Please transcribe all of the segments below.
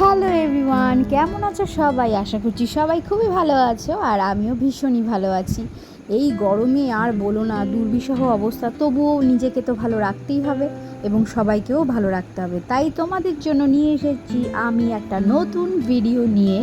Hello everyone, কেমন আছো সবাই? আশা করছি সবাই খুবই ভালো আছো আর আমিও ভীষণই ভালো আছি। এই গরমে আর বলো না, দুর্বিষহ অবস্থা, তবুও নিজেকে তো ভালো রাখতেই হবে এবং সবাইকেও ভালো রাখতে হবে। তাই তোমাদের জন্য নিয়ে এসেছি আমি একটা নতুন ভিডিও নিয়ে।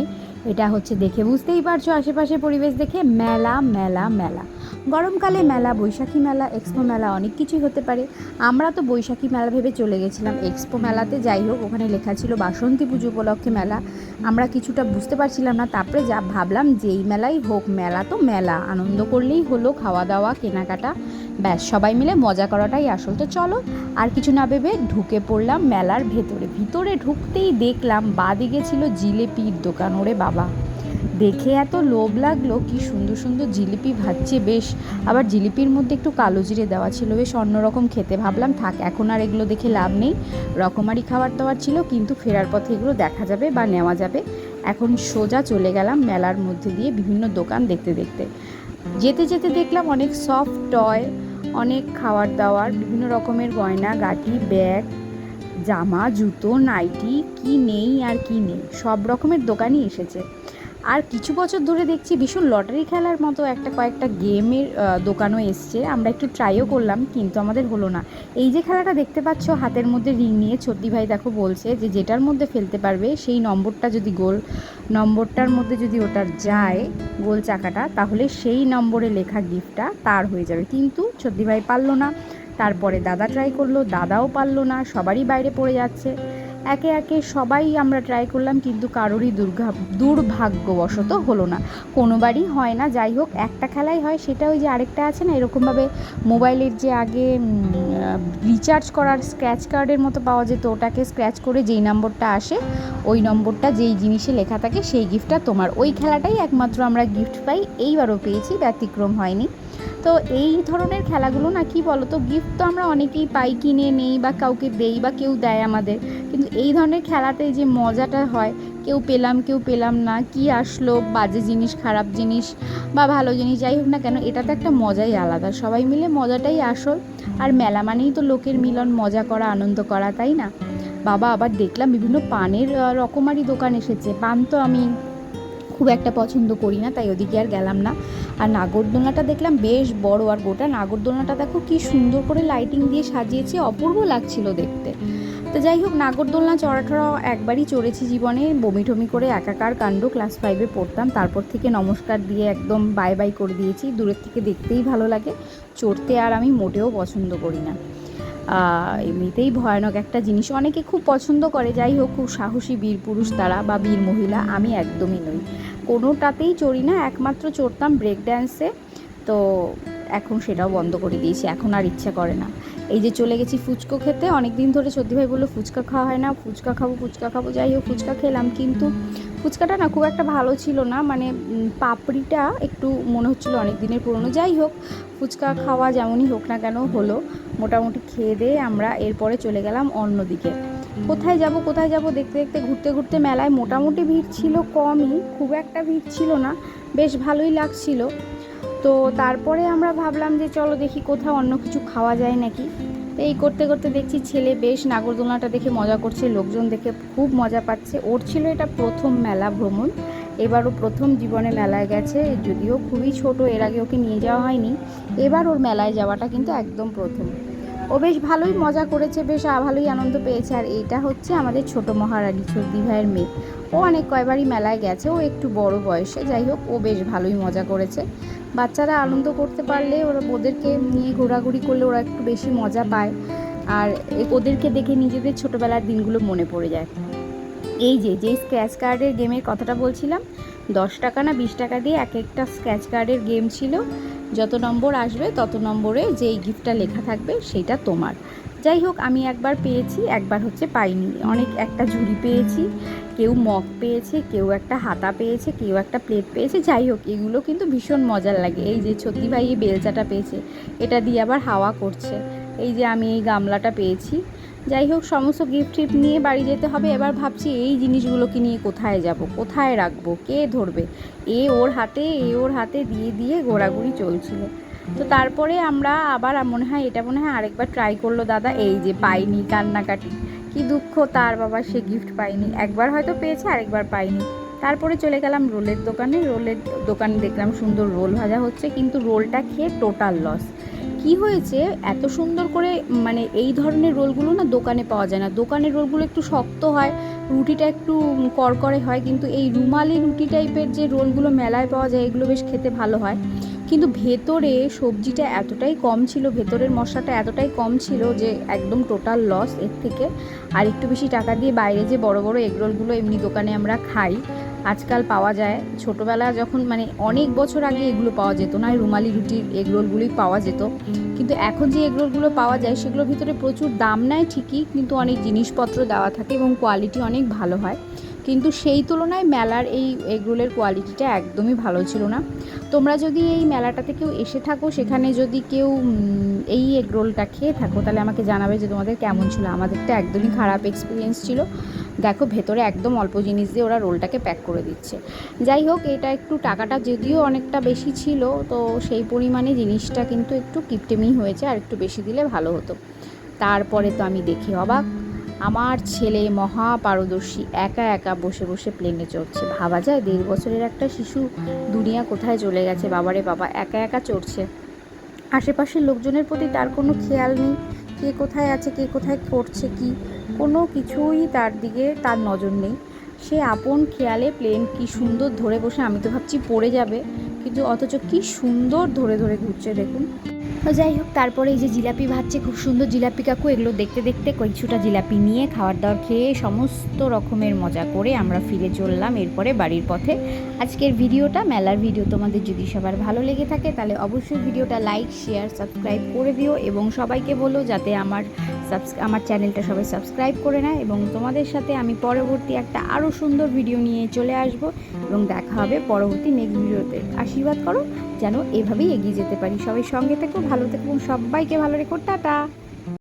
এটা হচ্ছে দেখে বুঝতেই পারছ আশেপাশে পরিবেশ দেখে। মেলা মেলা মেলা। গরমকালে মেলা, বৈশাখী মেলা, এক্সপো মেলা অনেক কিছুই হতে পারে। আমরা তো বৈশাখী মেলা ভেবে চলে গেছিলাম। এক্সপো মেলাতে যাই হোক, ওখানে লেখা ছিল বাসন্তী পুজো উপলক্ষে মেলা। আমরা কিছুটা বুঝতে পারছিলাম না, তারপরে যা ভাবলাম যে এই মেলাই হোক, মেলা তো মেলা। আনন্দ করলেই হলো, খাওয়া দাওয়া, কেনাকাটা। ব্যাস, সবাই মিলে মজা করাটাই আসল। তো চলো, আর কিছু না ভেবে ঢুকে পড়লাম মেলার ভেতরে। ভিতরে ঢুকতেই দেখলাম, বাদিকে ছিল জিলেপির দোকান। ওরে বাবা! দেখে এত লোভ লাগল, কি সুন্দর সুন্দর জিলিপি ভাজছে, বেশ। আবার জিলিপির মধ্যে একটু কালো জিরে দেওয়া ছিল, বেশ অন্যরকম খেতে। ভাবলাম, থাক, এখন আর এগুলো দেখে লাভ নেই। রকমারি খাবার দাবার ছিল, কিন্তু ফেরার পথে এগুলো দেখা যাবে বা নেওয়া যাবে। এখন সোজা চলে গেলাম মেলার মধ্যে দিয়ে বিভিন্ন দোকান দেখতে দেখতে। যেতে যেতে দেখলাম অনেক সফট টয় অনেক খাবার দাবার বিভিন্ন রকমের গয়না গাটি ব্যাগ, জামা, জুতো, নাইটি, কি নেই আর কি নেই, সব রকমের দোকানই এসেছে। আর কিছু বছর ধরে দেখছি ভীষণ লটারি খেলার মতো একটা কয়েকটা গেমের দোকানও এসছে। আমরা একটু ট্রাইও করলাম, কিন্তু আমাদের হলো না। এই যে খেলাটা দেখতে পাচ্ছ, হাতের মধ্যে রিং নিয়ে ছোট্টি ভাই দেখো বলছে যে যেটার মধ্যে ফেলতে পারবে, সেই নম্বরটা যদি গোল, নম্বরটার মধ্যে যদি ওটার যায়, গোল চাকাটা, তাহলে সেই নম্বরে লেখা গিফটটা তার হয়ে যাবে। কিন্তু ছোট্টি ভাই পারল না। তারপরে দাদা ট্রাই করল, দাদাও পারল না, সবারই বাইরে পড়ে যাচ্ছে। একে একে সবাই আমরা ট্রাই করলাম, কিন্তু কারোরই দুর্গা, দুর্ভাগ্যবশত হলো না। কোনোবারই হয় না, যাই হোক, একটা খেলাই হয়, সেটা ওই যে আরেকটা আছে না, এরকমভাবে মোবাইলের যে আগে রিচার্জ করার স্ক্র্যাচ কার্ডের মতো পাওয়া যেত, ওটাকে স্ক্র্যাচ করে যেই নম্বরটা আসে, ওই নম্বরটা যেই জিনিসে লেখা থাকে, সেই গিফটটা তোমার। ওই খেলাটাই একমাত্র আমরা গিফট পাই, এইবারও পেয়েছি, ব্যতিক্রম হয়নি। তো এই ধরনের খেলাগুলো না কি বলো তো গিফট তো আমরা অনেকেই পাই, কিনে নেই বা কাউকে দেই বা কেউ দেয় আমাদের। কিন্তু এই ধরনের খেলাতে যে মজাটা হয়, কেউ পেলাম কেউ পেলাম না, কি আসলো, বাজে জিনিস, খারাপ জিনিস বা ভালো জিনিস, যাই হোক না কেন, এটা তো একটা মজাই আলাদা। সবাই মিলে মজাটাই আসল। আর মেলা মানেই তো লোকের মিলন, মজা করা, আনন্দ করা, তাই না? বাবা আবার দেখলাম বিভিন্ন পানের রকমারি দোকান এসেছে। পান তো আমি খুব একটা পছন্দ করি না, তাই ওদিকে আর গেলাম না। আর নাগরদোলনাটা দেখলাম বেশ বড় আর গোটা। নাগরদোলনাটা দেখো কি সুন্দর করে লাইটিং দিয়ে সাজিয়েছে, অপূর্ব লাগছিল দেখতে। তো যাই হোক, নাগরদোলনা চড়া চড়াঠড়া একবারই চড়েছি জীবনে। বমি টমি করে একাকার কাণ্ড ক্লাস ফাইভে পড়তাম। তারপর থেকে নমস্কার দিয়ে একদম বাই বাই করে দিয়েছি। দূরের থেকে দেখতেই ভালো লাগে। চড়তে আর আমি মোটেও পছন্দ করি না। এমনিতেই ভয়ানক একটা জিনিস। অনেকে খুব পছন্দ করে, যাই হোক, খুব সাহসী বীর পুরুষ তারা বা বীর মহিলা, আমি একদমই নই। কোনোটাতেই চড়ি না, একমাত্র চড়তাম ব্রেক ড্যান্সে তো এখন সেটাও বন্ধ করে দিয়েছি, এখন আর ইচ্ছা করে না। এই যে চলে গেছি ফুচকো খেতে অনেক দিন ধরে সত্যি ভাই বলল, ফুচকা খাওয়া হয় না, ফুচকা খাব ফুচকা খাব। যাই হোক, ফুচকা খেলাম, কিন্তু ফুচকাটা না খুব একটা ভালো ছিল না। মানে পাপড়িটা একটু মনে হচ্ছিল অনেক দিনের পুরনো। যাই হোক, ফুচকা খাওয়া যেমনই হোক না কেন হলো। মোটামুটি খেয়ে দিয়ে আমরা এরপরে চলে গেলাম অন্যদিকে। কোথায় যাব কোথায় যাব দেখতে দেখতে ঘুরতে ঘুরতে মেলায় মোটামুটি ভিড় ছিল কমই, খুব একটা ভিড় ছিল না, বেশ ভালোই লাগছিল। তো তারপরে আমরা ভাবলাম যে চলো দেখি কোথাও অন্য কিছু খাওয়া যায় নাকি। তো এই করতে করতে দেখছি ছেলে বেশ নাগরদোলনাটা দেখে মজা করছে, লোকজন দেখে খুব মজা পাচ্ছে। ওর ছিল এটা প্রথম মেলা ভ্রমণ, এবারও প্রথম জীবনে মেলায় গেছে, যদিও খুবই ছোট, এর আগে ওকে নিয়ে যাওয়া হয়নি। এবার ওর মেলায় যাওয়াটা কিন্তু একদম প্রথম। ও বেশ ভালোই মজা করেছে, বেশ ভালোই আনন্দ পেয়েছে। আর এইটা হচ্ছে আমাদের ছোট মহারানী চর্দি ভাইয়ের মেয়ে। ও অনেক কয়বারই মেলায় গেছে, ও একটু বড় বয়সে, যাই হোক, ও বেশ ভালোই মজা করেছে। বাচ্চারা আনন্দ করতে পারলে ওরা ওদেরকে নিয়ে ঘোরাঘুরি করলে ওরা একটু বেশি মজা পায়। আর ওদেরকে দেখে নিজেদের ছোটোবেলার দিনগুলো মনে পড়ে যায়। এই যে যে স্ক্র্যাচ কার্ডের গেমের কথাটা বলছিলাম দশ টাকা না বিশ টাকা দিয়ে এক একটা স্ক্র্যাচ কার্ডের গেম ছিল। যত নম্বর আসবে, তত নম্বরে যেই গিফটটা লেখা থাকবে সেটা তোমার। যাই হোক, আমি একবার পেয়েছি, একবার হচ্ছে পাইনি। অনেক একটা ঝুড়ি পেয়েছি, কেউ মগ পেয়েছে, কেউ একটা হাতা পেয়েছে, কেউ একটা প্লেট পেয়েছে। যাই হোক, এগুলো কিন্তু ভীষণ মজার লাগে। এই যে ছত্তি ভাই এই বেলচাটা পেয়েছে, এটা দিয়ে আবার হাওয়া করছে। এই যে আমি এই গামলাটা পেয়েছি যাই হোক, সমস্ত গিফট টিফট নিয়ে বাড়ি যেতে হবে। এবার ভাবছি এই জিনিসগুলোকে নিয়ে কোথায় যাব, কোথায় রাখব, কে ধরবে? এ ওর হাতে, এ ওর হাতে দিয়ে দিয়ে ঘোরাঘুরি চলছিল। তো তারপরে আমরা আবার মনে হয়, এটা মনে হয় আরেকবার ট্রাই করল দাদা, এই যে পাইনি কান্নাকাটি। কি দুঃখ, তার বাবা সে গিফট পায়নি। একবার হয়তো পেয়েছে, আরেকবার পায়নি। তারপরে চলে গেলাম রোলের দোকানে। রোলের দোকানে দেখলাম সুন্দর রোল ভাজা হচ্ছে, কিন্তু রোলটা খেয়ে টোটাল লস কি হয়েছে? এত সুন্দর করে মানে এই ধরনের রোলগুলো না দোকানে পাওয়া যায় না। দোকানের রোলগুলো একটু শক্ত হয়, রুটিটা একটু করকরে হয়, কিন্তু এই রুমালি রুটি টাইপের যে রোলগুলো মেলায় পাওয়া যায়, এগুলো বেশ খেতে ভালো হয়। কিন্তু ভেতরে সবজিটা এতটাই কম ছিল, ভেতরের মশলাটা এতটাই কম ছিল যে একদম টোটাল লস এর থেকে। আর একটু বেশি টাকা দিয়ে বাইরে যে বড় বড় এগরোলগুলো এমনি দোকানে আমরা খাই আজকাল পাওয়া যায়। ছোটোবেলা যখন মানে অনেক বছর আগে এগুলো পাওয়া যেত না, রুমালি রুটির এগরোলগুলোই পাওয়া যেত। কিন্তু এখন যে এগরোলগুলো পাওয়া যায় সেগুলোর ভিতরে প্রচুর দাম নেয় ঠিকই, কিন্তু অনেক জিনিসপত্র দেওয়া থাকে এবং কোয়ালিটি অনেক ভালো হয়। কিন্তু সেই তুলনায় মেলার এই এগরোলের কোয়ালিটিটা একদমই ভালো ছিল না। তোমরা যদি এই মেলাটাতে কেউ এসে থাকো, সেখানে যদি কেউ এই এগরোলটা খেয়ে থাকো, তাহলে আমাকে জানাবে যে তোমাদের কেমন ছিল। আমাদেরটা একদমই খারাপ এক্সপিরিয়েন্স ছিল। দেখো, ভেতরে একদম অল্প জিনিস দিয়ে ওরা রোলটাকে প্যাক করে দিচ্ছে। যাই হোক, এটা একটু টাকাটা যদিও অনেকটা বেশি ছিল, তো সেই পরিমাণে জিনিসটা কিন্তু একটু কিপটেমি হয়েছে, আর একটু বেশি দিলে ভালো হতো। তারপরে তো আমি দেখি অবাক, আমার ছেলে মহা পারদর্শী একা একা বসে বসে প্লেনে চড়ছে। ভাবা যায়, দেড় বছরের একটা শিশু দুনিয়া কোথায় চলে গেছে? বাবারে বাবা, একা একা চড়ছে। আশেপাশের লোকজনের প্রতি তার কোনো খেয়াল নেই, কে কোথায় আছে, কে কোথায় করছে কি কোনো কিছুই তার দিকে তার নজর নেই। সে আপন খেয়ালে প্লেন কি সুন্দর ধরে বসে, আমি তো ভাবছি পড়ে যাবে। কিন্তু অথচ কি সুন্দর ধরে ধরে ঘুরছে, দেখুন। যাই হোক, তারপরে এই যে জিলাপি ভাজছে, খুব সুন্দর জিলাপি কাকু, এগুলো দেখতে দেখতে কিছুটা জিলাপি নিয়ে খাওয়ার দাওয়ার খেয়ে সমস্ত রকমের মজা করে আমরা ফিরে চললাম এরপরে বাড়ির পথে। আজকের ভিডিওটা, মেলার ভিডিও তোমাদের যদি সবার ভালো লেগে থাকে, তাহলে অবশ্যই ভিডিওটা লাইক শেয়ার সাবস্ক্রাইব করে দিও এবং সবাইকে বলো যাতে আমার আমার চ্যানেলটা সবাই সাবস্ক্রাইব করে নেয় এবং তোমাদের সাথে আমি পরবর্তী একটা আরও সুন্দর ভিডিও নিয়ে চলে আসব এবং দেখা হবে পরবর্তী নেক্সট ভিডিওতে আশীর্বাদ করো যেন এভাবেই এগিয়ে যেতে পারি। সবাই সঙ্গে থেকো ভালো থেকো সবাইকে ভালো রেখো টাটা।